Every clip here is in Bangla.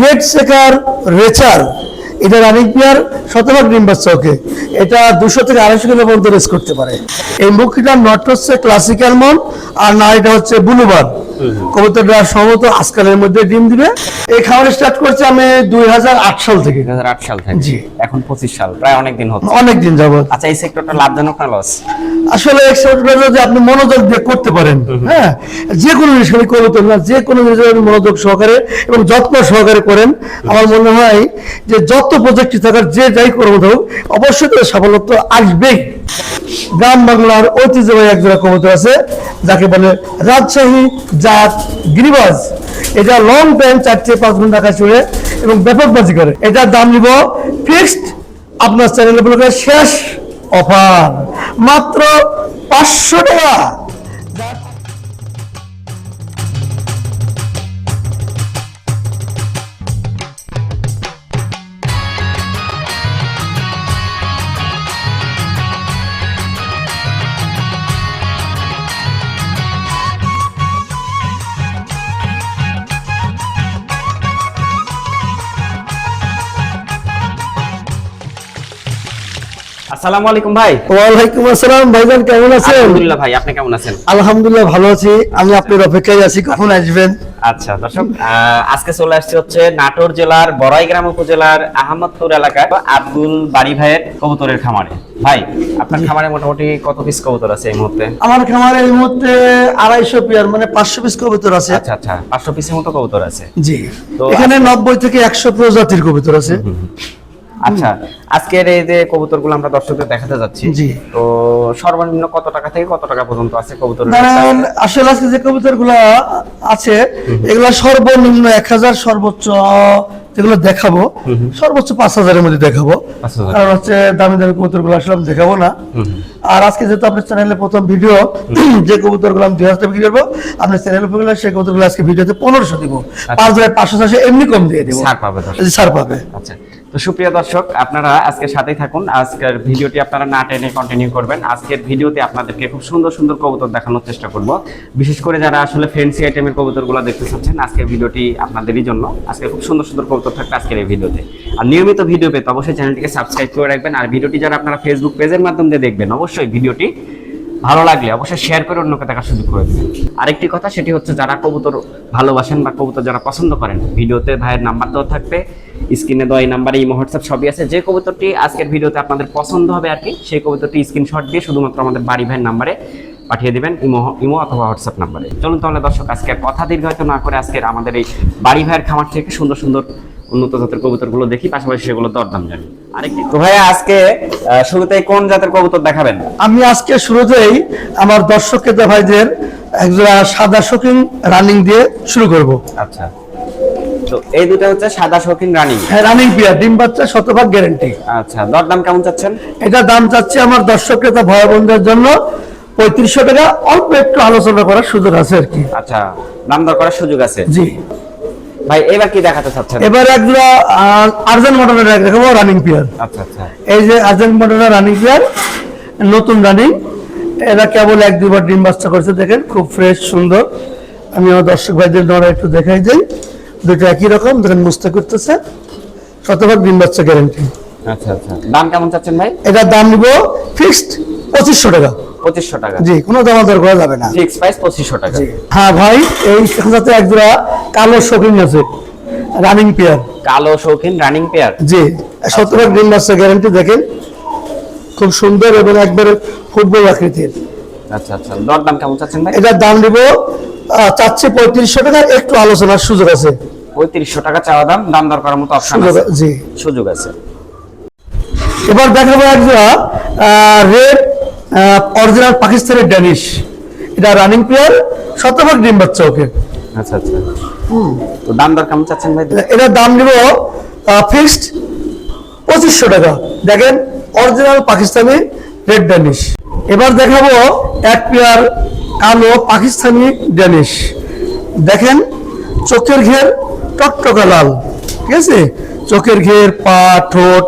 রেড সেকার রেচার, এটা রানিং পেয়ার শতভাগ ডিম্বাস চৌকে এটা দুশো থেকে আড়াইশো কিলো পর্যন্ত রেস করতে পারে। এই মুখটা নট হচ্ছে ক্লাসিক্যাল মন আর না, এটা হচ্ছে ব্লুবার কবুতরটা সম্ভবত আজকালের মধ্যে ডিম দিবে। এই খাবার স্টার্ট করছে আমি দুই সাল থেকে। দুই হাজার আট সাল থেকে? জি। এখন পঁচিশ সাল প্রায় অনেক দিন হচ্ছে। অনেক দিন যাবত আচ্ছা এই সেক্টরটা লাভজনক না লস আসলে যদি আপনি মনোযোগ দিয়ে করতে পারেন হ্যাঁ যে কোনো জিনিস খালি করতে না যে কোনো জিনিস আপনি মনোযোগ সহকারে এবং যত্ন সহকারে করেন। আমার মনে হয় যে যত প্রজেক্টই থাকার যে যাই করব হোক অবশ্যই তার সাফল্য আসবেই। গ্রাম বাংলার ঐতিহ্যবাহী এক জোড়া কবুতর আছে যাকে বলে রাজশাহী জাত গিরিবাজ এটা লং টাইম থেকে পাঁচ ঘণ্টা টাকা চড়ে এবং ব্যাপক বাজি করে। এটার দাম নিব ফিক্সড আপনার চ্যানেল শেষ অফার। মাত্র পাঁচশো টাকা। আসসালামু আলাইকুম ভাই। আসসালাম ভাইজান কেমন আছেন? আলহামদুলিল্লাহ ভাই আপনি কেমন আছেন? আলহামদুলিল্লাহ ভালো আছি। আমি আপনার অপেক্ষায় আছি কখন আসবেন? আচ্ছা দর্শক আজকে চলে আসছে হচ্ছে নাটোর জেলার বড়াইগ্রাম উপজেলার আহমদপুর এলাকায় আব্দুল বাড়ি ভাইয়ের কবুতরের খামারে। ভাই আপনার খামারে মোটামুটি কত পিস কবুতর আছে এই মুহূর্তে? আমার খামারে এই মুহূর্তে আড়াইশো পেয়ার মানে পাঁচশো পিস কবুতর আছে। আচ্ছা আচ্ছা পাঁচশো পিসের মতো কবুতর আছে। জি। তো এখানে নব্বই থেকে একশো প্রজাতির কবুতর আছে। আচ্ছা আজকের এই যে কবুতরগুলো আমরা দর্শকদের দেখাতে যাচ্ছি জি। তো সর্বনিম্ন কত টাকা থেকে কত টাকা পর্যন্ত আছে কবুতর আসলে আজকে যে আছে এগুলা সর্বনিম্ন এক হাজার সর্বোচ্চ যেগুলো দেখাবো সর্বোচ্চ পাঁচ হাজারের মধ্যে দেখাবো। কারণ হচ্ছে দামি দামি কবুতরগুলো আসলে আমি দেখাবো না। আর আজকে যেহেতু আপনার চ্যানেলে প্রথম ভিডিও যে কবুতরগুলো আমি দুই হাজার বিক্রি করব আপনার চ্যানেল উপরে সেই কবুতরগুলো আজকে ভিডিওতে পনেরোশো দিব। পাঁচ হাজার পাঁচশো চারশো এমনি কম দিয়ে দেবো। ছাড় পাবে। ছাড় পাবে। আচ্ছা। তো সুপ্রিয় দর্শক, আপনারা আজকে সাথেই থাকুন। আজকের ভিডিওটি আপনারা না টেনে কন্টিনিউ করবেন। আজকের ভিডিওতে আপনাদেরকে খুব সুন্দর সুন্দর কবুতর দেখানোর চেষ্টা করব। বিশেষ করে যারা আসলে ফ্যান্সি আইটেমের কবুতরগুলো দেখতে চাচ্ছেন, আজকের ভিডিওটি আপনাদেরই জন্য। আজকে খুব সুন্দর সুন্দর কবুতর থাকবে আজকের এই ভিডিওতে। আর নিয়মিত ভিডিও পেতে অবশ্যই চ্যানেলটিকে সাবস্ক্রাইব করে রাখবেন। আর ভিডিওটি যারা আপনারা ফেসবুক পেজের মাধ্যমে দেখবেন, অবশ্যই ভিডিওটি ভালো লাগলে অবশ্যই শেয়ার করে অন্যকে দেখার সুযোগ করে দেবেন। আরেকটি কথা, সেটি হচ্ছে যারা কবুতর ভালোবাসেন বা কবুতর যারা পছন্দ করেন, ভিডিওতে ভাইয়ের নাম্বার দেওয়া থাকবে। স্ক্রিনে দেওয়া এই নাম্বারে এই হোয়াটসঅ্যাপ সবই আছে। যে কবুতরটি আজকের ভিডিওতে আপনাদের পছন্দ হবে আর কি সেই কবুতরটি স্ক্রিনশট দিয়ে শুধুমাত্র আমাদের বাড়ি ভাইয়ের নাম্বারে পাঠিয়ে দিবেন ইমো ইমো অথবা হোয়াটসঅ্যাপ নাম্বারে। চলুন তাহলে দর্শক আজকে আর কথা দীর্ঘায়িত না করে আজকের আমাদের এই বাড়ি ভাইয়ের খামার থেকে সুন্দর সুন্দর উন্নত জাতের কবুতরগুলো দেখি পাশাপাশি সেগুলো দরদাম জানি। আরেকটি তো ভাইয়া আজকে শুরুতেই কোন জাতের কবুতর দেখাবেন? আমি আজকে শুরুতেই আমার দর্শককে ক্রেতা ভাইদের একজন সাদা শোকিং রানিং দিয়ে শুরু করব। আচ্ছা। তো এই দুটো হচ্ছে সাদা শৌখিন রানী হ্যাঁ রানিং পিয়ার ডিম বাচ্চা শতভাগ গ্যারেন্টি আচ্ছা দরদাম কেমন চাচ্ছেন? এটা দাম চাচ্ছে আমার দর্শক ক্রেতা ভয় বন্ধুদের জন্য পঁয়ত্রিশশো টাকা। অল্প একটু আলোচনা করার সুযোগ আছে আর কি। আচ্ছা দাম দর করার সুযোগ আছে? জি। ভাই এবার কি দেখাতে চাচ্ছেন? এবার আর্জেন্ট মডেলের এক দেখাবো রানিং পিয়ার আচ্ছা আচ্ছা। এই যে আর্জেন্ট মডেলের রানিং পিয়ার নতুন রানিং এরা কেবল এক দুবার ডিম বাচ্চা করেছে দেখেন খুব ফ্রেশ সুন্দর। আমি আমার দর্শক ভাইদের দ্বারা একটু দেখাই যাই দুটো একই রকম দেখেন মুস্তে করতেছে শতভাগ ডিম বাচ্চা গ্যারেন্টি আচ্ছা আচ্ছা। দাম কেমন চাচ্ছেন ভাই? এটার দাম নিব ফিক্সড পঁচিশশো টাকা। পঁচিশশো টাকা। জি কোনো দামাদার করা যাবে না। ফিক্স প্রাইস পঁচিশশো টাকা। হ্যাঁ ভাই এই সাথে এক জোড়া কালো শৌখিন আছে রানিং পেয়ার কালো শৌখিন রানিং পেয়ার জি শতভাগ ডিম বাচ্চা গ্যারেন্টি দেখেন। খুব সুন্দর এবং একবারে ফুটবল আকৃতির। আচ্ছা আচ্ছা। দরদাম কেমন চাচ্ছেন ভাই? এটার দাম নিব চাচ্ছে পঁয়ত্রিশশো টাকা। একটু আলোচনার সুযোগ আছে। পঁয়ত্রিশশো টাকা চাওয়া দাম দাম দর করার মতো অপশন আছে। জি। সুযোগ আছে। এবার দেখাবো একজোড়া রেড অরিজিনাল পাকিস্তানের ড্যানিশ এটা রানিং প্লেয়ার শতভাগ ডিম বাচ্চা ওকে। আচ্ছা আচ্ছা। তো দাম দর কেমন চাচ্ছেন ভাই? এটার দাম নিব ফিক্সড পঁচিশশো টাকা। দেখেন অরিজিনাল পাকিস্তানি রেড ড্যানিশ এবার দেখাবো এক পেয়ার কালো পাকিস্তানি ড্যানিশ দেখেন চোখের ঘের টকটকা লাল ঠিক আছে? চোখের ঘের পা ঠোঁট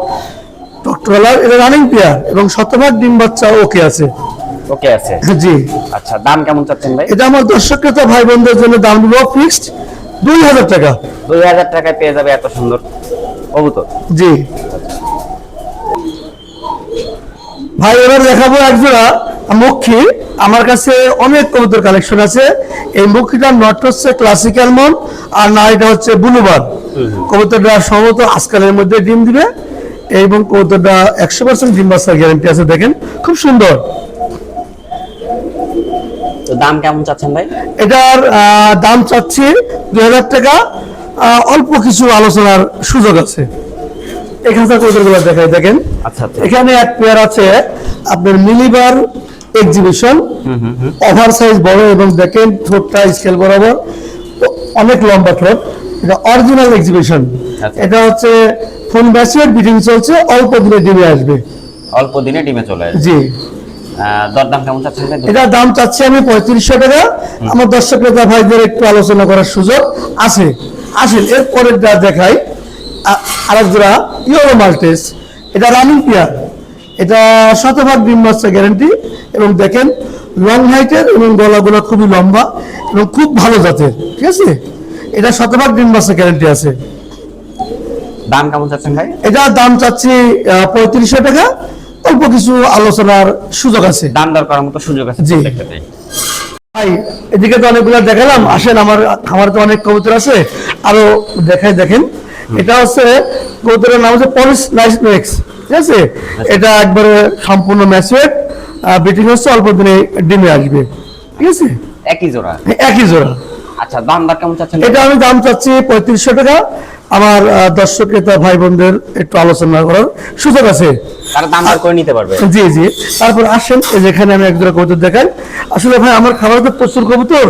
টকটকা লাল এটা রানিং পেয়ার এবং শতভাগ ডিম বাচ্চা ওকে আছে। ওকে আছে। জি। আচ্ছা দাম কেমন চাচ্ছেন ভাই? এটা আমার দর্শক ক্রেতা ভাই বোনদের জন্য দাম দিব ফিক্সড দুই হাজার টাকা। দুই হাজার টাকায় পেয়ে যাবে এত সুন্দর কবুতর। জি। ভাই এবার দেখাবো একজোড়া মক্ষী আমার কাছে অনেক কবুতর কালেকশন আছে। এই মক্ষীটার নট হচ্ছে ক্লাসিক্যাল মন আর না এটা হচ্ছে বুলুবার কবুতরটা সম্ভবত আজকালের মধ্যে ডিম দিবে এবং কবুতরটা একশো পার্সেন্ট ডিম বাচ্চার গ্যারান্টি আছে দেখেন খুব সুন্দর। তো দাম কেমন চাচ্ছেন ভাই? এটার দাম চাচ্ছি দুই হাজার টাকা। অল্প কিছু আলোচনার সুযোগ আছে। এখানকার কবুতরগুলো দেখাই দেখেন। আচ্ছা আচ্ছা। এখানে এক পেয়ার আছে আপনার মিলিবার এক্সিবিশন ওভার সাইজ বড় এবং দেখেন ঠোঁটটা স্কেল বরাবর অনেক লম্বা ঠোঁট। এটা অরিজিনাল এক্সিবিশন আচ্ছা। এটা হচ্ছে ফোন ব্যাচুয়ার বিটিং চলছে অল্প দিনে ডিমে আসবে। অল্প দিনে ডিমে চলে আসবে। জি। দরদাম কেমন চাচ্ছেন এটা দাম চাচ্ছি আমি পঁয়ত্রিশশো টাকা। আমার দর্শক ক্রেতা ভাইদের একটু আলোচনা করার সুযোগ আছে। আসেন এরপরে যা দেখাই। আরেক জোড়া ইউরো মাল্টেস এটা রানিং পিয়ার এটা শতভাগ ডিম বাচ্চা গ্যারান্টি এবং দেখেন লং হাইটের এবং গলাগুলো খুবই লম্বা এবং খুব ভালো জাতের ঠিক আছে? এটা শতভাগ ডিম বাচ্চা গ্যারান্টি আছে। দাম কেমন চাচ্ছেন ভাই? এটা দাম চাচ্ছি পঁয়ত্রিশশো টাকা। অল্প কিছু আলোচনার সুযোগ আছে। দাম দর করার মতো সুযোগ আছে জি। ভাই এদিকে তো অনেকগুলো দেখালাম। আসেন আমার খামারে তো অনেক কবুতর আছে। আরও দেখাই দেখেন। এটা হচ্ছে কবুতরের নাম হচ্ছে পলিশ নাইস মেক্স ঠিক আছে? এটা একবারে সম্পূর্ণ ম্যাচুয়েট বিটিং হচ্ছে অল্প দিনে ডিমে আসবে। ঠিক আছে? একই জোড়া? একই জোড়া। আচ্ছা দাম দর কেমন চাচ্ছেন? এটা আমি দাম চাচ্ছি পঁয়ত্রিশশো টাকা। আমার দর্শক ক্রেতা ভাই বোনদের একটু আলোচনা করার সুযোগ আছে। তারা দাম দর করে নিতে পারবে। জি জি। তারপর আসেন যেখানে আমি একজোড়া কবুতর দেখাই। আসলে ভাই আমার খাবার তো প্রচুর কবুতর।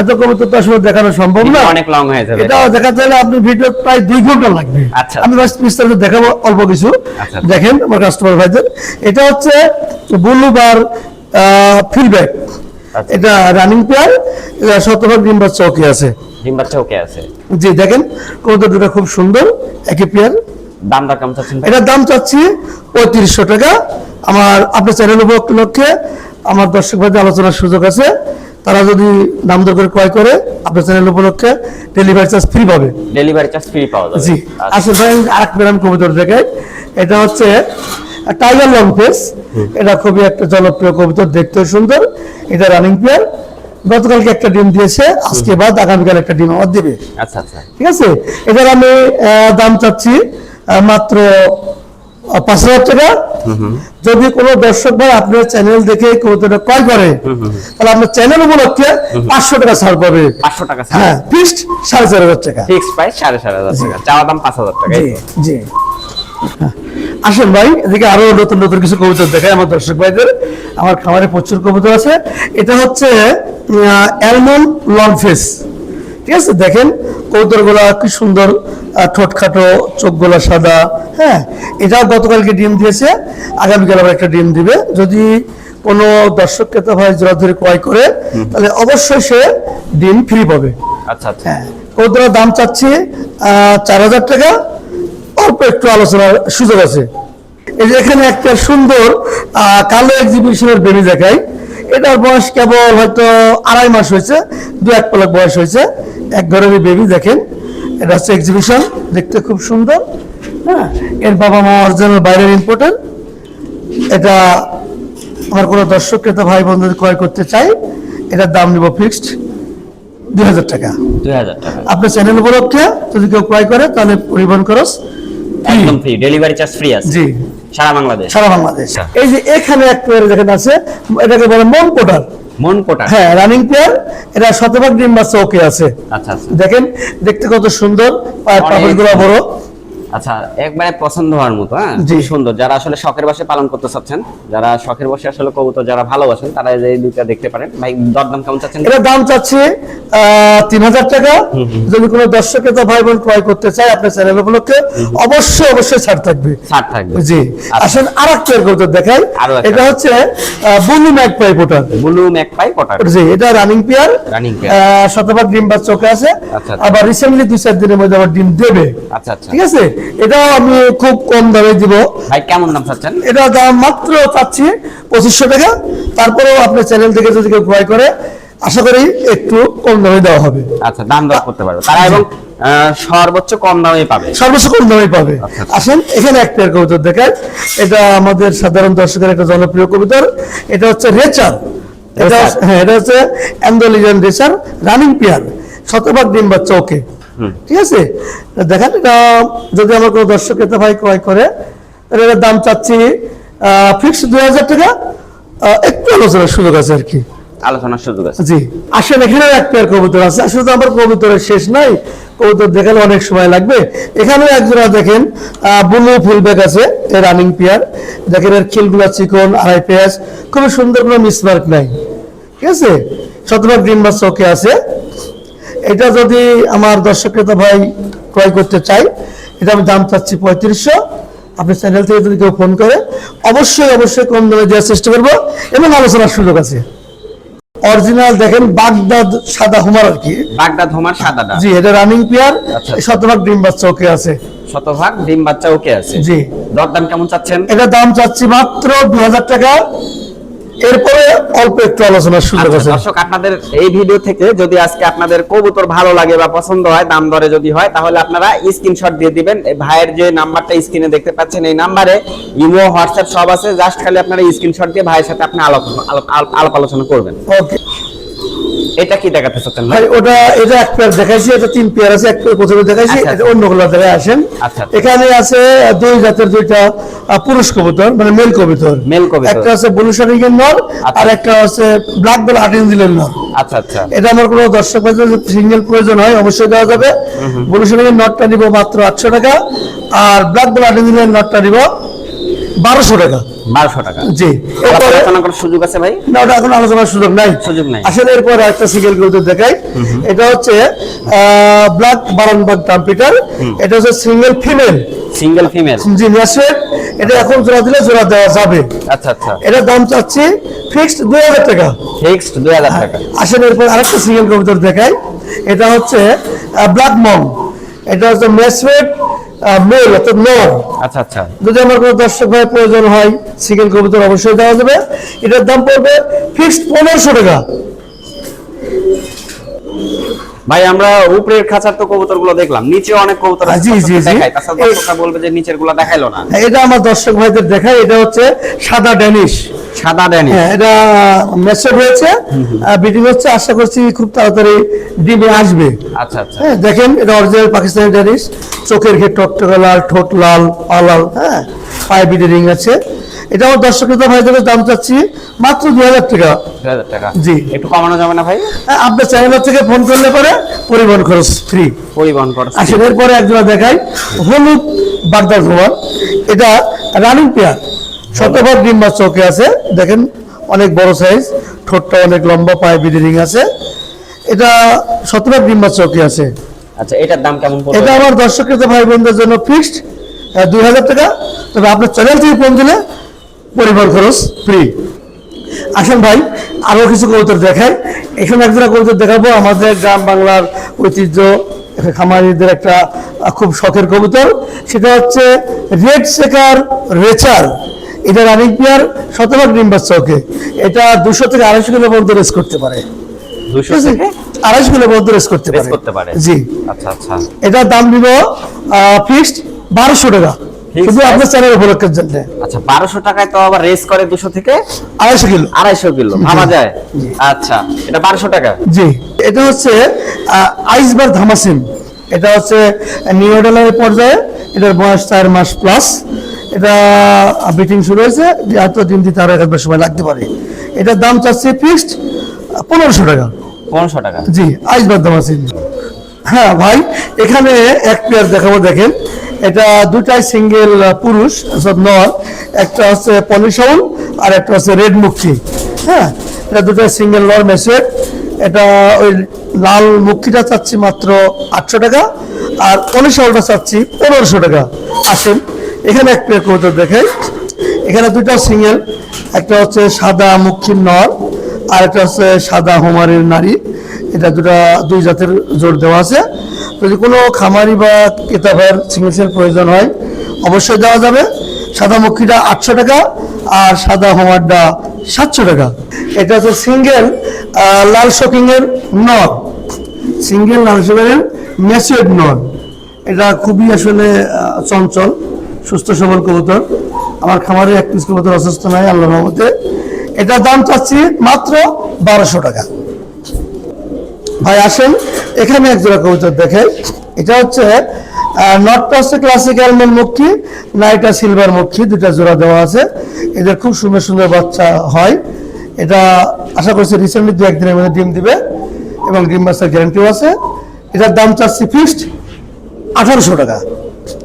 এত কবুতর তো আসলে দেখানো সম্ভব না। অনেক লং হয়ে যাবে। এটা দেখাতে হলে আপনি ভিডিও প্রায় দুই ঘণ্টা লাগবে। আচ্ছা। আমি বিস্তারিত দেখাবো অল্প কিছু। আচ্ছা। দেখেন আমার কাস্টমার ভাইদের। এটা হচ্ছে বুলুবার ফিডব্যাক আচ্ছা। এটা রানিং প্লেয়ার শতভাগ ডিম বাচ্চা ওকে আছে। ওকে আছে? জি দেখেন কবুতর দুটো খুব সুন্দর একই পেয়ার দাম চাচ্ছেন? এটার দাম চাচ্ছি পঁয়ত্রিশশো টাকা। আমার আপনার চ্যানেল উপলক্ষে আমার দর্শক ভাইদের আলোচনার সুযোগ আছে। তারা যদি দাম দর করে ক্রয় করে আপনার চ্যানেল উপলক্ষে ডেলিভারি চার্জ ফ্রি পাবে। ডেলিভারি চার্জ ফ্রি পাওয়া যাবে। জি আচ্ছা। আসলে ভাই আরেক প্যারাম কবুতর দেখাই। এটা হচ্ছে টাইগার লং ফেস এটা খুবই একটা জনপ্রিয় কবুতর দেখতেও সুন্দর। এটা রানিং পেয়ার গতকালকে একটা ডিম দিয়েছে আজকে বাদ আগামীকাল একটা ডিম আমার দিবে। আচ্ছা আচ্ছা। ঠিক আছে? এটার আমি দাম চাচ্ছি মাত্র পাঁচ হাজার টাকা। যদি কোনো দর্শক ভাই আপনার চ্যানেল দেখে কবুতরটা ক্রয় করে তাহলে আপনার চ্যানেল উপলক্ষে পাঁচশো টাকা ছাড় পাবে। পাঁচশো টাকা হ্যাঁ ফিক্সড সাড়ে চার হাজার টাকা। প্রাইস সাড়ে চার হাজার টাকা। চাওয়া দাম পাঁচ হাজার টাকা জি। আসেন ভাই এদিকে আরও নতুন নতুন কিছু কবুতর দেখায় আমার দর্শক ভাইদের। আমার খামারে প্রচুর কবুতর আছে। এটা হচ্ছে অ্যালমন লং ফেস ঠিক আছে দেখেন কবুতরগুলা কি সুন্দর আহ, ঠোঁট খাটো চোখ সাদা। হ্যাঁ এটাও গতকালকে ডিম দিয়েছে আগামীকাল আবার একটা ডিম দিবে। যদি কোনো দর্শক ক্রেতা ভাই জোড়া ধরে ক্রয় করে তাহলে অবশ্যই সে ডিম ফ্রি পাবে। আচ্ছা আচ্ছা। হ্যাঁ কবুতরের দাম চাচ্ছি চার হাজার টাকা। অল্প একটু আলোচনার সুযোগ আছে। এই যে এখানে একটা সুন্দর কালো এক্সিবিশনের বেবি দেখাই। এটার বয়স কেবল হয়তো আড়াই মাস হয়েছে দু এক পলক বয়স হয়েছে। এক ধরনের বেবি দেখেন। এটা হচ্ছে এক্সিবিশন দেখতে খুব সুন্দর। হ্যাঁ এর বাবা মা অরিজিনাল বাইরের ইম্পোর্টার এটা আমার কোনো দর্শক ক্রেতা ভাই বন্ধুদের ক্রয় করতে চাই। এটার দাম নিব ফিক্সড দুই হাজার টাকা। আপনার চ্যানেল উপলক্ষে যদি কেউ ক্রয় করে তাহলে পরিবহন খরচ একদম ফ্রি ডেলিভারি চার্জ ফ্রি আছে। জি। সারা বাংলাদেশ। সারা বাংলাদেশ। আচ্ছা। এই যে এখানে এক প্লেয়ার যেখানে আছে এটাকে বলে মন পোটার মন কোটা হ্যাঁ রানিং প্লেয়ার এটা শতভাগ ডিম বাচ্চা ওকে আছে। আচ্ছা আচ্ছা। দেখেন দেখতে কত সুন্দর পায়ের অনেক পাপড়গুলো বড়। আচ্ছা একবারে পছন্দ হওয়ার মতো হ্যাঁ? জি। খুব সুন্দর। যারা আসলে শখের বসে পালন করতে চাচ্ছেন যারা শখের বসে আসলে কবুতর যারা ভালোবাসেন তারা এই দুইটা দেখতে পারেন। ভাই দরদাম কেমন চাচ্ছেন? এটা দাম চাচ্ছে তিন হাজার টাকা। যদি কোনো দর্শক ক্রেতা ভাই বোন ক্রয় করতে চায় আপনার চ্যানেল উপলক্ষে অবশ্যই অবশ্যই ছাড় থাকবে। ছাড় থাকবে। জি। আচ্ছা। আসেন আর একটা কবুতর দেখাই। এটা হচ্ছে blue magpie pouter blue magpie pouter জি এটা রানিং পেয়ার Running pair। শতভাগ ডিম বা চোখে আছে। আচ্ছা, আচ্ছা। আবার রিসেন্টলি দুই চার দিনের মধ্যে আবার ডিম দেবে। আচ্ছা আচ্ছা। ঠিক আছে? এটাও আমি খুব কম দামে দিব। ভাই কেমন দাম চাচ্ছেন? এটা দাম মাত্র চাচ্ছি পঁচিশশো টাকা। তারপরেও আপনার চ্যানেল থেকে যদি কেউ ক্রয় করে আশা করি একটু কম দামে দেওয়া হবে। আচ্ছা দাম দর করতে পারবে। তারা এবং সর্বোচ্চ কম দামে পাবে। সর্বোচ্চ কম দামে পাবে। আচ্ছা। আসেন এখানে এক পেয়ার কবুতর দেখায় এটা আমাদের সাধারণ দর্শকের একটা জনপ্রিয় কবুতর। এটা হচ্ছে রেচার। এটা হ্যাঁ এটা হচ্ছে অ্যান্ডোলিজান রেচার রানিং পেয়ার শতভাগ ডিম বাচ্চা ওকে। ঠিক আছে? দেখেন এটা যদি আমার কোনো দর্শক ক্রেতা ভাই ক্রয় করে এটার দাম চাচ্ছি ফিক্স দুই হাজার টাকা একটু আলোচনার সুযোগ আছে আর কি। আলোচনার সুযোগ আছে। জি। আসলে এখানে এক পেয়ার কবুতর আছে। আসলে তো আমার কবুতরের শেষ নাই। কবুতর দেখালে অনেক সময় লাগবে। এখানেও একজোড়া দেখেন ব্লু ফুলব্যাক আছে রানিং পেয়ার দেখেন এর খিলগুলা চিকন আড়াই পেঁয়াজ। খুবই সুন্দর কোনো মিসমার্ক নাই। ঠিক আছে? শতভাগ ডিম বা চোখে আছে। এটা যদি আমার দর্শক ক্রেতা ভাই ক্রয় করতে চাই এটা আমি দাম চাচ্ছি পঁয়ত্রিশশো। আপনি চ্যানেল থেকে যদি কেউ ফোন করে অবশ্যই অবশ্যই কম দামে দেওয়ার চেষ্টা করব এবং আলোচনার সুযোগ আছে। অরিজিনাল দেখেন বাগদাদ সাদা হুমার আর কি। বাগদাদ ধোমার সাদাটা জি এটা রানিং পেয়ার আচ্ছা। শতভাগ ডিম বাচ্চা ওকে আছে। শতভাগ ডিম বাচ্চা ওকে আছে। জি। দরদাম কেমন চাচ্ছেন? এটা দাম চাচ্ছি মাত্র দুই হাজার টাকা। এরপরে অল্প একটু আলোচনার সুযোগ আচ্ছা, আছে দর্শক আপনাদের এই ভিডিও থেকে যদি আজকে আপনাদের কবুতর ভালো লাগে বা পছন্দ হয় দাম দরে যদি হয় তাহলে আপনারা স্ক্রিনশট দিয়ে দিবেন। ভাইয়ের যে নাম্বারটা স্ক্রিনে দেখতে পাচ্ছেন এই নাম্বারে ইমো হোয়াটসঅ্যাপ সব আছে। জাস্ট খালি আপনারা স্ক্রিনশট দিয়ে ভাইয়ের সাথে আপনি আলাপ- আলাপ আলোচনা করবেন। ওকে এটা কি দেখাতে চাচ্ছেন ভাই? ওটা এটা এক পেয়ার দেখাইছি এটা তিন পেয়ার আছে এক পেয়ার প্রথমে দেখাইছি আচ্ছা, এটা অন্যগুলো দেখায় আসেন। আচ্ছা, আচ্ছা। এখানে আছে দুই জাতের দুইটা পুরুষ কবুতর মানে মেল কবুতর। Male কবুতর। একটা আছে বলুশারিং এর নর আচ্ছা। আর একটা আছে ব্ল্যাক বেল আর্টিনজিলের নর। আচ্ছা আচ্ছা। এটা আমার কোনো দর্শক সিঙ্গেল প্রয়োজন হয় অবশ্যই দেওয়া যাবে। বলুশারিং এর নটটা নিব মাত্র আটশো টাকা আর ব্ল্যাক বেল আর্টিনজিলের নটটা নিব বারোশো টাকা। বারোশো টাকা। জি আলোচনা করার সুযোগ আছে ভাই? না ওটা এখন আলোচনার সুযোগ নাই। সুযোগ নাই। আসলে এরপর একটা সিঙ্গেল কবুতর দেখাই। এটা হচ্ছে ব্ল্যাক বারানবাগ টাম্পিটার এটা হচ্ছে সিঙ্গেল ফিমেল সিঙ্গেল ফিমেল জি নেসেট এটা এখন জোড়া দিলে জোড়া দেওয়া যাবে। আচ্ছা আচ্ছা। এটার দাম চাচ্ছি ফিক্সড দুই হাজার টাকা। ফিক্সড দুই হাজার টাকা। আসলে এরপর আরেকটা সিঙ্গেল কবুতর দেখাই। এটা হচ্ছে ব্ল্যাক মং এটা হচ্ছে মেসওয়েট মেল অর্থাৎ নর আচ্ছা আচ্ছা। যদি আমার কোনো দর্শক ভাই প্রয়োজন হয় সিঙ্গেল কবুতর অবশ্যই দেওয়া যাবে। এটার দাম পড়বে ফিক্সড পনেরোশো টাকা। ভাই আমরা উপরের খাঁচার তো কবুতরগুলো দেখলাম নিচে অনেক কবুতর জি, জি, জি। দর্শকরা বলবে যে নিচেরগুলো দেখাইলো না। এটা আমার দর্শক ভাইদের দেখায় এটা হচ্ছে সাদা ড্যানিশ। সাদা ড্যানি হ্যাঁ এটা মেসেজ হয়েছে বিডিং হচ্ছে আশা করছি খুব তাড়াতাড়ি ডিমে আসবে। আচ্ছা আচ্ছা। হ্যাঁ দেখেন এটা অরিজিনাল পাকিস্তানি ড্যানিশ চোখের ঘে টকটকা লাল ঠোঁট লাল পা লাল হ্যাঁ পায়ে বিডি রিং আছে। এটা আমার দর্শক ভাইদের দাম চাচ্ছি মাত্র দুই হাজার টাকা। দুই হাজার টাকা। জি। একটু কমানো যাবে না ভাই? আপনার চ্যানেল থেকে ফোন করলে পরে পরিবহন খরচ ফ্রি পরিবহন খরচ আসেন এরপরে একজোড়া দেখাই। হলুদ এটা রানিং পেয়ার। শতভাগ চোখে আছে। দেখেন অনেক বড় সাইজ ঠোঁটটা অনেক লম্বা পায়ে বিডি আছে। এটা শতভাগ ডিম বা চোখে আছে। আচ্ছা এটার দাম কেমন পড়বে? এটা আমার দর্শকের ভাই বোনদের জন্য ফিক্সড দুই হাজার টাকা। তবে আপনার চ্যানেল থেকে ফোন দিলে পরিবার খরচ ফ্রি আসেন ভাই আরও কিছু কবুতর দেখাই। এখানে একজোড়া কবুতর দেখাবো। আমাদের গ্রাম বাংলার ঐতিহ্য খামারিদের একটা খুব শখের কবুতর। সেটা হচ্ছে রেড সেকার রেচার। এটা রানিং পেয়ার শতভাগ ডিম বাচ্চা ওকে। এটা দুশো থেকে আড়াইশো কিলো পর্যন্ত রেস করতে পারে। আড়াইশো কিলো পর্যন্ত রেস করতে পারে। জি। আচ্ছা আচ্ছা। এটার দাম দিব ফিক্সড বারোশো টাকা। শুধু আপনার চ্যানেল উপলক্ষের জন্য। আচ্ছা বারোশো টাকায় তো আবার রেস করে দুশো থেকে আড়াইশো কিলো। আড়াইশো কিলো ভাবা যায়? আচ্ছা এটা বারোশো টাকা। জি। এটা হচ্ছে আইসবার ধামাসিন এটা হচ্ছে নিউডালের পর্যায়ে। এটার বয়স চার মাস প্লাস এটা বিটিং শুরু হয়েছে। এত দিন দিতে আরও একবার সময় লাগতে পারে। এটার দাম চাচ্ছে ফিক্সড পনেরোশো টাকা। পনেরোশো টাকা। জি আইসবার ধামাসিন হ্যাঁ ভাই এখানে এক পেয়ার দেখাবো দেখেন। এটা দুটাই সিঙ্গেল পুরুষ নর। একটা হচ্ছে পলিশাউন আর একটা হচ্ছে রেড মুক্তি। হ্যাঁ এটা দুটাই সিঙ্গেল নর মেসেট এটা ওই লাল মুক্তিটা চাচ্ছি মাত্র আটশো টাকা, আর পলিশাউনটা চাচ্ছি পনেরোশো টাকা। আসেন, এখানে এক পেয়ার কবুতর দেখাই। এখানে দুটা সিঙ্গেল, একটা হচ্ছে সাদা মুখির নর, আর একটা হচ্ছে সাদা হোমারের নারী। এটা দুটা দুই জাতের জোর দেওয়া আছে। যদি কোনো খামারি বা সিঙ্গেল সেল প্রয়োজন হয়, অবশ্যই দেওয়া যাবে। সাদা মক্ষীটা আটশো টাকা আর সাদা হোমারটা সাতশো টাকা। এটা হচ্ছে সিঙ্গেল লাল শোকিং এর নর। সিঙ্গেল লাল শোকিং এর ম্যাচিউড নর। এটা খুবই আসলে চঞ্চল, সুস্থ সবল কবুতর। আমার খামারে এক পিস কবুতর অসুস্থ নাই আল্লাহ রহমতে। এটার দাম চাচ্ছি মাত্র বারোশো টাকা। ভাই, আসেন। এখানে এক জোড়া কবুতর দেখে এটা হচ্ছে নর্থ হচ্ছে ক্লাসিক অ্যালমন্ড মুখী নাইটা সিলভার মুখী দুটা জোড়া দেওয়া আছে। এদের খুব সুন্দর সুন্দর বাচ্চা হয়। এটা আশা করছি রিসেন্টলি দু একদিনের মধ্যে ডিম দিবে এবং ডিম বাচ্চার গ্যারান্টিও আছে। এটার দাম চাচ্ছি ফিক্সড আঠারোশো টাকা।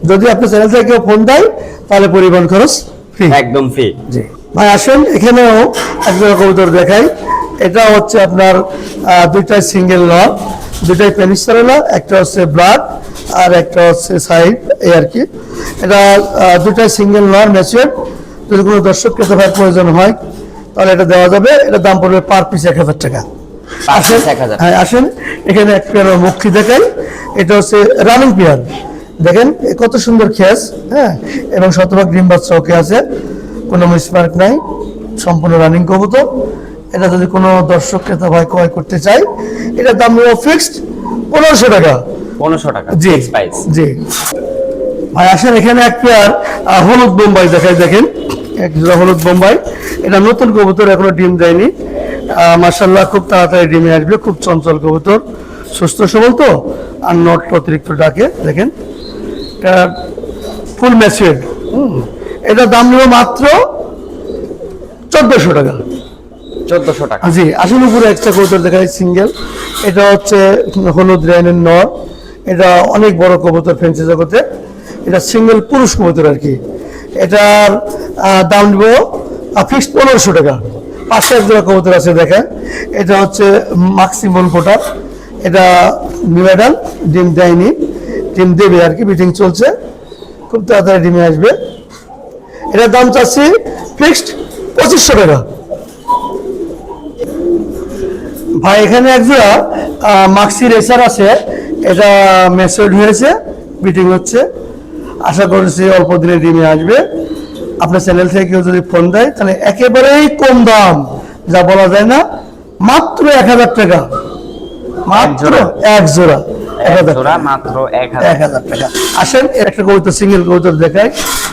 যদি আপনার চ্যানেল থেকে কেউ ফোন দেয় তাহলে পরিবহন খরচ ফ্রি একদম ফ্রি জি। ভাই আসেন এখানেও একজোড়া কবুতর দেখাই। এটা হচ্ছে আপনার আহ, দুইটাই সিঙ্গেল লক দুইটাই পেনিসারেলা একটা হচ্ছে ব্লাড আর একটা হচ্ছে সাইড এই আর কি। এটা আহ, দুইটাই সিঙ্গেল নয় ম্যাচিওর যদি কোনো দর্শক ক্রেতা ভাইয়ের প্রয়োজন হয় তাহলে এটা দেওয়া যাবে। এটা দাম পড়বে পার পিস এক হাজার টাকা। আসেন piece 1000 হ্যাঁ আসেন। এখানে এক পেয়ার মুখী দেখাই। এটা হচ্ছে রানিং পেয়ার দেখেন কত সুন্দর খেস হ্যাঁ? এবং শতভাগ ডিম বাচ্চা ওকে আছে। কোনো মিসমার্ক নাই। সম্পূর্ণ রানিং কবুতর। এটা যদি কোনো দর্শক ক্রেতা ভাই ক্রয় করতে চাই এটার দাম ফিক্সড পনেরোশো টাকা। পনেরোশো টাকা জি। জি। ভাই আসেন এখানে এক পেয়ার হলুদ বোম্বাই দেখাই দেখেন। এক জোড়া হলুদ বোম্বাই। এটা নতুন কবুতর এখনও ডিম দেয়নি। মার্শাল্লাহ খুব তাড়াতাড়ি ডিমে আসবে খুব চঞ্চল কবুতর। সুস্থ সবল তো? আর নট অতিরিক্ত ডাকে দেখেন। এটা ফুল ম্যাচিউর এটা দাম নেব মাত্র চোদ্দশো টাকা। চোদ্দশো টাকা। জি আসলে উপরে একটা কবুতর দেখায় সিঙ্গেল এটা হচ্ছে হলুদ রেনের নর। এটা অনেক বড় কবুতর ফেন্সি জগতে। এটা সিঙ্গেল পুরুষ কবুতর আর কি। এটার দাম নেব ফিক্সড পনেরোশো টাকা। পাঁচশো এক জোড়া কবুতর আছে, দেখেন। এটা হচ্ছে মাক্সিমন কোটার এটা মিলাডাল ডিম দেয়নি। ডিম দেবে আর কি মিটিং চলছে। খুব তাড়াতাড়ি ডিমে আসবে। এটার দাম চাচ্ছি ফিক্সড পঁচিশশো টাকা। ভাই এখানে একজোড়া মাক্সি রেসার আছে। এটা মেসেড হয়েছে মিটিং হচ্ছে। আশা করছি অল্প দিনে ডিমে আসবে। আপনার চ্যানেল থেকে কেউ যদি ফোন দেয় তাহলে একেবারেই কম দাম যা বলা যায় না মাত্র এক হাজার টাকা। মাত্র? এক জোড়া। এক হাজার মাত্র এক হাজার। টাকা। আসেন একটা সিঙ্গেল দেখায়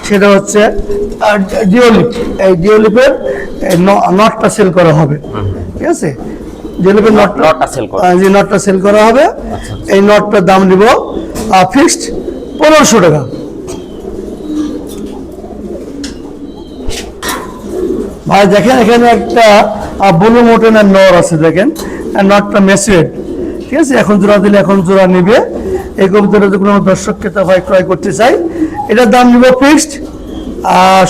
সেটা হচ্ছে ডিওলিপ এই ডিওলিপের নটটা সেল করা হবে। ঠিক আছে? ডিওলিপের নট লটটা সেল করো। যে নটটা সেল করা হবে। এই নটটার দাম নিব ফিক্সড পনেরোশো টাকা। ভাই দেখেন এখানে একটা ব্লু মোটনের নর আছে দেখেন। আর নটটা মেসুয়েড ঠিক আছে? এখন জোড়া দিলে এখন জোড়া নিবে। এই কবুতরটা যদি কোনো দর্শক ক্রেতা ভাই ক্রয় করতে চাই এটার দাম নিব ফিক্সড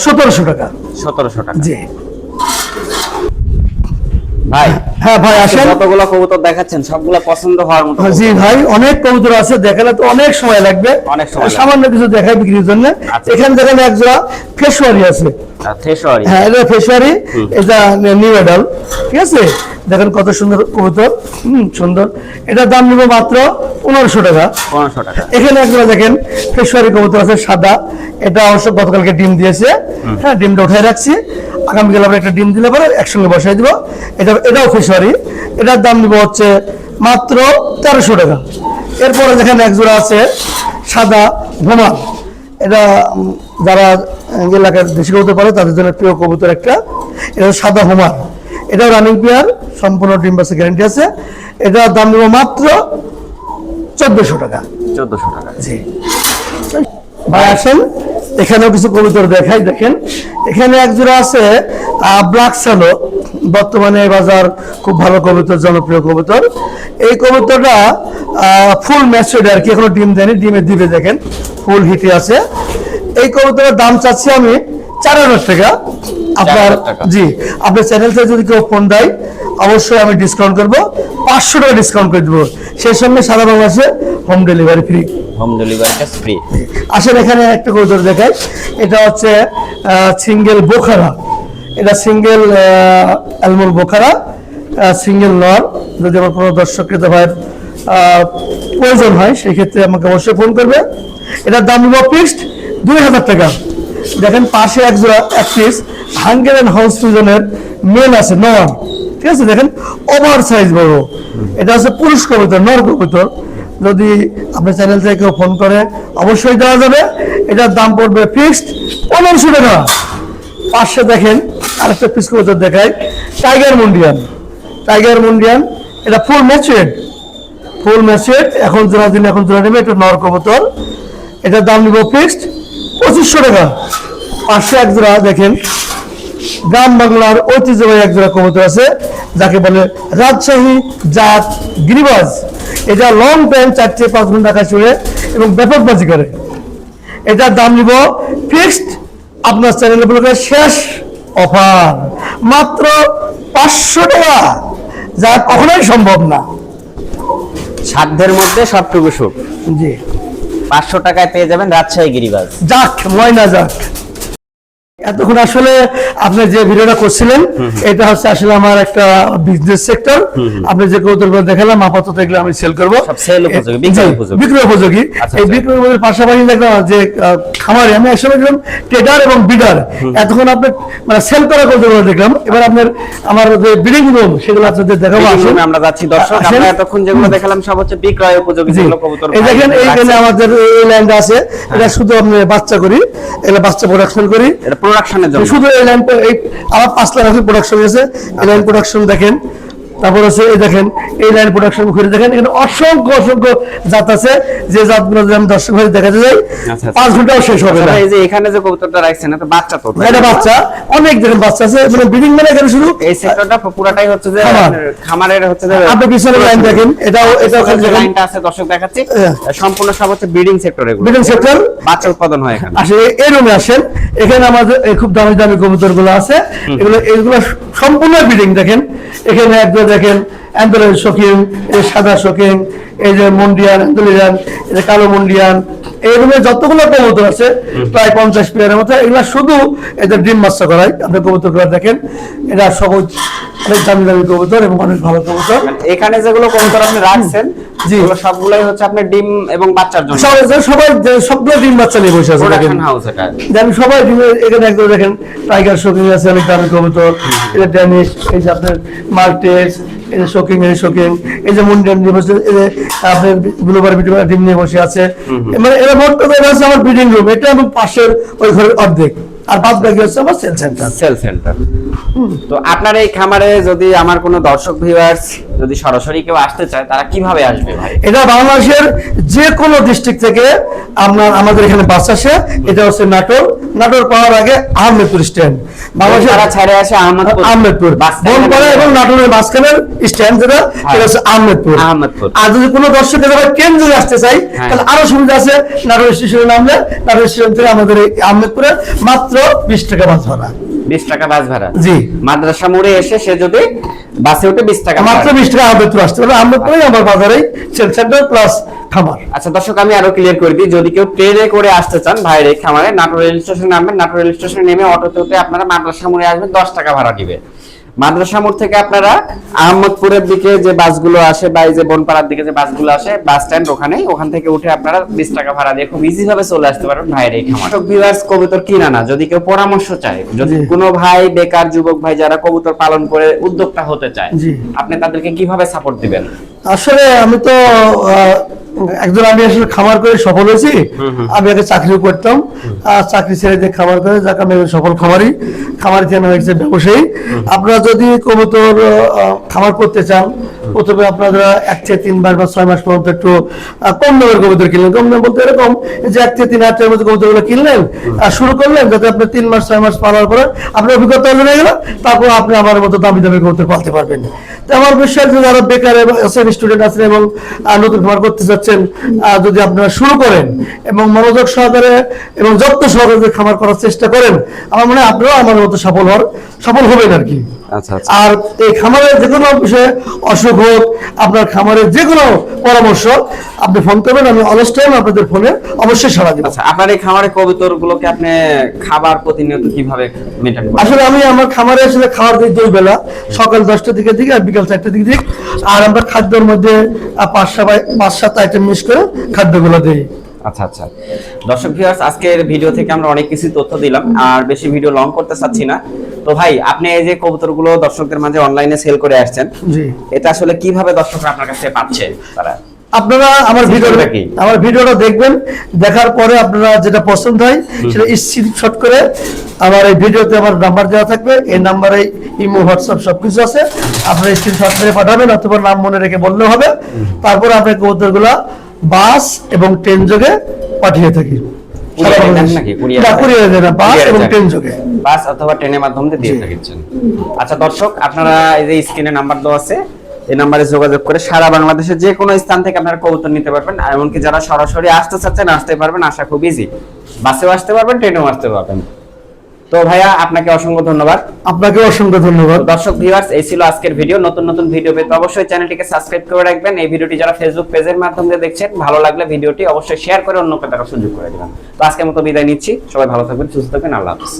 সতেরোশো টাকা। সতেরোশো টাকা। জি। ভাই হ্যাঁ ভাই আসেন। যতগুলো কবুতর দেখাচ্ছেন সবগুলো পছন্দ হওয়ার মতো জি ভাই অনেক কবুতর আছে দেখালে তো অনেক সময় লাগবে। অনেক সময় সামান্য কিছু দেখাই বিক্রির জন্য। আচ্ছা। এখানে দেখেন এক জোড়া ফেসওয়ারি আছে। থেসরি হ্যাঁ এটা ফেসওয়ারি এটা নিউ এডাল ঠিক আছে? দেখেন কত সুন্দর কবুতর। হুম সুন্দর। এটার দাম নিব মাত্র পনেরোশো টাকা। পনেরোশো টাকা। এখানে একজোড়া দেখেন ফেসওয়ারি কবুতর আছে সাদা। এটা অবশ্য গতকালকে ডিম দিয়েছে। হ্যাঁ ডিমটা উঠাই রাখছি। আগামীকাল আমরা একটা ডিম দিলে পরে একসঙ্গে বসাই দিব। এটা এটাও ফিশারি। এটার দাম নিব হচ্ছে মাত্র তেরোশো টাকা। এরপরে দেখেন একজোড়া আছে সাদা ভোমার এটা যারা এলাকার দেশি কবুতর পারে তাদের জন্য প্রিয় কবুতর একটা। এটা সাদা হোমার এটাও রানিং পেয়ার সম্পূর্ণ ডিম বাসে গ্যারান্টি আছে। এটার দাম নেব মাত্র চোদ্দশো টাকা। চোদ্দশো টাকা। জি। ভাই আসেন। এখানেও কিছু কবুতর দেখাই দেখেন। এখানে একজোড়া আছে ব্ল্যাক স্যালো বর্তমানে বাজার খুব ভালো কবুতর জনপ্রিয় কবুতর। এই কবুতরটা ফুল ম্যাচুড আর কি এখনও ডিম দেয়নি ডিমে দিবে দেখেন। ফুল হিটে আছে। এই কবুতরের দাম চাচ্ছি আমি চার হাজার টাকা। আপনার জি আপনার চ্যানেল থেকে যদি কেউ ফোন দেয় অবশ্যই আমি ডিসকাউন্ট করব। পাঁচশো টাকা ডিসকাউন্ট করে দেবো। সেই সঙ্গে সারা বাংলাদেশে হোম ডেলিভারি ফ্রি হোম ডেলিভারিটা ফ্রি। আসেন, এখানে একটা কবুতর দেখাই। এটা হচ্ছে সিঙ্গেল বোখারা। এটা সিঙ্গেল অ্যালমন বোখারা সিঙ্গেল নর। যদি আমার কোনো দর্শক ভাইয়ের প্রয়োজন হয় সেই ক্ষেত্রে আমাকে অবশ্যই ফোন করবে। এটার দাম নিব ফিক্সড দুই হাজার টাকা। দেখেন, পাশে এক জোড়া, এক পিস হাঙ্গেরিয়ান হাউস ফিজনের মেল আছে, নর। ঠিক আছে, দেখেন, ওভার সাইজ বড়। এটা হচ্ছে পুরুষ কবুতর, নর কবুতর। যদি আপনার চ্যানেল থেকে কেউ ফোন করে, অবশ্যই দেওয়া যাবে। এটার দাম পড়বে ফিক্সড পনেরোশো টাকা। পাশে দেখেন আরেকটা পিস কবুতর দেখায় টাইগার মুন্ডিয়ান টাইগার মুন্ডিয়ান এটা ফুল ম্যাচুয়েড ফুল ম্যাচুয়েড এখন জোড়া দিন, এখন জোড়া নেবে, এটা নর কবুতর। এটার দাম নিব ফিক্সড পঁচিশশো টাকা। পাশে এক জোড়া দেখেন, গ্রাম বাংলার ঐতিহ্যবাহী এক জোড়া কবুতর আছে, যাকে বলে রাজশাহী জাত গিরিবাজ। এটা লং টাইম চারটে পাঁচ ঘণ্টা কাজ চলে এবং ব্যাপক বাজি করে। এটার দাম নিব ফিক্সড আপনার চ্যানেল উপলক্ষে শেষ অফার মাত্র পাঁচশো টাকা। যা কখনোই সম্ভব না। সাধ্যের মধ্যে সবটুকু সুখ। জি। পাঁচশো টাকায় পেয়ে যাবেন রাজশাহী গিরিবাজ। যাক ময়না যাক। এতক্ষণ আসলে আপনি যে ভিডিওটা করছিলেন এটা হচ্ছে আসলে আমার একটা বিজনেস সেক্টর আপনি যে কৌতুকগুলো দেখালাম আপাতত এগুলো আমি সেল করব। বিক্রয় উপযোগী। উপযোগী। আচ্ছা, এই আচ্ছা। বিক্রয় উপযোগীর পাশাপাশি দেখলাম যে খামারে আমি একসময় দেখলাম ট্রেডার এবং বিডার এতক্ষণ আপনি মানে সেল করা কৌতুকগুলো দেখলাম। এবার আপনার আমার যে বিডিং রুম সেগুলো আপনাদের দেখাবো আসুন। আমরা যাচ্ছি। দর্শক আমরা এতক্ষণ যেগুলো দেখালাম সব হচ্ছে বিক্রয় উপযোগী যেগুলো কবুতর এই দেখেন এইখানে আমাদের এই ল্যান্ড আছে এটা শুধু আপনি বাচ্চা করি এটা বাচ্চা প্রোডাকশন করি। এটা প্রোডাকশনের জন্য। শুধু এই লাইন এই আবার পাঁচ লাখ আছে প্রোডাকশন আছে এই লাইন প্রোডাকশন দেখেন। তারপর আছে এই দেখেন এই লাইন প্রোডাকশন ঘুরে দেখেন এখানে অসংখ্য অসংখ্য জাত আছে। যে জাতগুলো আমি দর্শক ভাই দেখাতে যাই আচ্ছা। পাঁচ ঘন্টাও শেষ হবে আচ্ছা না এই যে এখানে যে কবুতরটা রাখছেন এটা বাচ্চা তো এটা বাচ্চা অনেক দেখেন বাচ্চা আছে। মানে ব্রিডিং মানে এখানে শুধু এই সেক্টরটা পুরাটাই হচ্ছে যে খামারের হচ্ছে যে আপনি পিছনে লাইন দেখেন এটাও এটাও পিছনের যে দেখেন। লাইনটা আছে দর্শক দেখাচ্ছি। সম্পূর্ণ সব হচ্ছে ব্রিডিং সেক্টর এগুলো। Breeding sector? বাচ্চা উৎপাদন হয় এখানে। আসলে এই রুমে আসেন এখানে আমাদের খুব দামি দামি কবুতরগুলো আছে এগুলো এগুলো সম্পূর্ণ ব্রিডিং দেখেন। এখানে একদম দেখেন অ্যান্ডোলেন শোকিং এই সাদা শোকিং এই যে মন্ডিয়ান অ্যান্ডোলিয়ান এই যে কালো মন্ডিয়ান এইভাবে যতগুলো কবুতর আছে, প্রায় পঞ্চাশ প্লেয়ারের মতো এগুলো শুধু এদের ডিম মাস্টার করাই আপনি কবুতরগুলো দেখেন এটা সবুজ, অনেক দামি দামি কবুতর এবং অনেক ভালো কবুতর এখানে যেগুলো কবুতর আপনি রাখছেন। এগুলো সবগুলাই হচ্ছে আপনার ডিম এবং বাচ্চার জন্য। সবাই সবাই সবগুলো ডিম বাচ্চা নিয়ে বসে আছে প্রোডাকশন হাউস এটা। দেখেন সবাই ডিমের এখানে একদম দেখেন টাইগার শোকিং আছে অনেক দামি কবুতর। এটা ড্যানিশ এই যে আপনার মার্টেস এই যে শোকিং এই শোকিং এই যে মুন্ডিয়ান নিয়ে বসে এই যে আপনার ব্লুবার বিটুবার ডিম নিয়ে বসে আছে। মানে এরা মোট কথা আমার ব্রিডিং রুম এটা এবং পাশের ওই ঘরের অর্ধেক। আর বাদ বাকি হচ্ছে আমার সেল সেন্টার সেল সেন্টার তো আপনার এই খামারে যদি আমার কোনো দর্শক ভিউয়ার্স যদি সরাসরি কেউ আসতে চায় তারা কীভাবে আসবে ভাই? এটা বাংলাদেশের যে কোনো ডিস্ট্রিক্ট থেকে আপনার আমাদের এখানে বাস আসে। এটা হচ্ছে নাটোর। নাটোর পাওয়ার আগে আহমেদপুর স্ট্যান্ড বাংলাদেশের তারা ছাড়ে আসে আহমদপুর আহমেদপুর। বনপাড়া এবং নাটোরের মাঝখানের স্ট্যান্ড যেটা এটা হচ্ছে আহমেদপুর। আহমেদপুর। আর যদি কোনো দর্শক এবার কেন্দ্রে আসতে চাই হ্যাঁ। তাহলে আরও সুবিধা আছে। নাটোর স্টেশনে নামলে নাটোর স্টেশন থেকে আমাদের এই আহমেদপুরে মাত্র বিশ টাকা বাস ভাড়া। বিশ টাকা বাস ভাড়া। জি। মাদ্রাসা মোড়ে এসে সে যদি বাসে উঠে বিশ টাকা মাত্র। বিশ টাকা তো আসতে আমরা আহমেদপুরেই আমার বাজারে সেল সেন্টার প্লাস খামার? আচ্ছা দর্শক আমি আরও ক্লিয়ার করে দিই যদি কেউ ট্রেনে করে আসতে চান ভাইয়ের এই খামারে নাটোর রেল স্টেশন নামবেন নাটোর রেল স্টেশনে নেমে অটোতে উঠে আপনারা মাদ্রাসা মোড়ে আসবেন দশ টাকা ভাড়া দিবে। মাদ্রাসা মোড় থেকে আপনারা আহমদপুরের দিকে যে বাসগুলো আসে বা এই যে বনপাড়ার দিকে যে বাসগুলো আসে বাস স্ট্যান্ড ওখানেই। ওখান থেকে উঠে আপনারা বিশ টাকা ভাড়া দিয়ে খুব ইজি ভাবে চলে আসতে পারবেন ভাইয়ের এই খামার। ভিউয়ার্স কবুতর কিনা না যদি কেউ পরামর্শ চায় যদি। কোনো ভাই বেকার যুবক ভাই যারা কবুতর পালন করে উদ্যোক্তা হতে চায় আপনি তাদেরকে কীভাবে সাপোর্ট দিবেন? আসলে আমি তো একজন আমি আসলে খামার করে সফল হয়েছি আমি আগে চাকরিও করতাম আর চাকরি ছেড়ে দিয়ে খামার করে যাকে আমি সফল খামারি। খামারি থেকে আমি হয়েছে ব্যবসায়ী। আপনারা যদি কবুতর আহ, খামার করতে চান প্রথমে আপনারা এক থেকে তিন মাস বা ছয় মাস পর্যন্ত একটু কম দামের কবুতর কিনলেন। কম দাম বলতে এরকম যে এক থেকে তিন হাজার টাকার মধ্যে কবুতরগুলো কিনলেন আর শুরু করলেন যাতে আপনি তিন মাস ছয় মাস পালার পরে আপনার অভিজ্ঞতা অর্জন হয়ে গেল তারপর আপনি আমার মতো দামি দামি কবুতর পালতে পারবেন। তো আমার বিশ্বাস যে যারা বেকার এবং- আছেন স্টুডেন্ট আছেন এবং নতুন খামার করতে চাচ্ছেন আহ, যদি আপনারা শুরু করেন এবং মনোযোগ সহকারে এবং যত্ন সহকারে খামার করার চেষ্টা করেন আমার মনে হয় আপনারাও আমার মতো সফল হওয়ার সফল হবেন আর কি। আর এই খামারের যে কোনো বিষয়ে অসুখ হোক আপনার খামারের যে কোনো পরামর্শ আপনি ফোন করবেন আমি অলস টাইম আপনাদের ফোনে অবশ্যই সাড়া দিব। আচ্ছা আপনার এই খামারে কবুতর গুলোকে আপনি খাবার প্রতিনিয়ত কীভাবে মেনটেন করেন? আসলে আমি আমার খামারে আসলে খাওয়ার দিই দুই বেলা সকাল দশটা থেকে দিকে আর বিকাল চারটা দিকে দিক আর আমরা খাদ্যের মধ্যে পাঁচ সাত পাঁচ সাত আইটেম মিক্স করে খাদ্যগুলো দিই। আচ্ছা আচ্ছা। দর্শক ভিউয়ার্স আজকের ভিডিও থেকে আমরা অনেক কিছু তথ্য দিলাম আর বেশি ভিডিও লং করতে চাচ্ছি না। তো ভাই আপনি এই যে কবুতরগুলো দর্শকদের মাঝে অনলাইনে সেল করে আসছেন জি। এটা আসলে কীভাবে দর্শকরা আপনার কাছে পাচ্ছে তারা? আপনারা আমার ভিডিওটা কি? আমার ভিডিওটা দেখবেন দেখার পরে আপনারা যেটা পছন্দ হয় সেটা স্ক্রিনশট করে আমার এই ভিডিওতে আমার নাম্বার দেওয়া থাকবে এই নাম্বারে ইমো হোয়াটসঅ্যাপ সবকিছু আছে। আপনারা স্ক্রিনশট করে পাঠাবেন অথবা নাম মনে রেখে বললে হবে। তারপরে আমরা কবুতরগুলা বাস এবং ট্রেন যোগে পাঠিয়ে থাকি। বাস অথবা ট্রেনের মাধ্যমে দিয়ে থাকছেন। আচ্ছা দর্শক আপনারা এই যে স্ক্রিনে নাম্বার দেওয়া আছে এই নাম্বারে যোগাযোগ করে সারা বাংলাদেশের যে কোনো স্থান থেকে আপনারা কবুতর নিতে পারবেন এমনকি যারা সরাসরি আসতে চাচ্ছেন আসতে পারবেন আসা খুব ইজি বাসেও আসতে পারবেন ট্রেনেও আসতে পারবেন। তো ভাইয়া আপনাকে অসংখ্য ধন্যবাদ। আপনাকে অসংখ্য ধন্যবাদ। দর্শক ভিউয়ার্স এই ছিল আজকের ভিডিও। নতুন নতুন ভিডিও পেতে অবশ্যই চ্যানেলটিকে সাবস্ক্রাইব করে রাখবেন। এই ভিডিওটি যারা ফেসবুক পেজের মাধ্যমে দেখছেন ভালো লাগলে ভিডিওটি অবশ্যই শেয়ার করে অন্যকে দেখার সুযোগ করে দেবেন। তো আজকের মতো বিদায় নিচ্ছি। সবাই ভালো থাকবেন সুস্থ থাকবেন। আল্লাহ হাফিজ।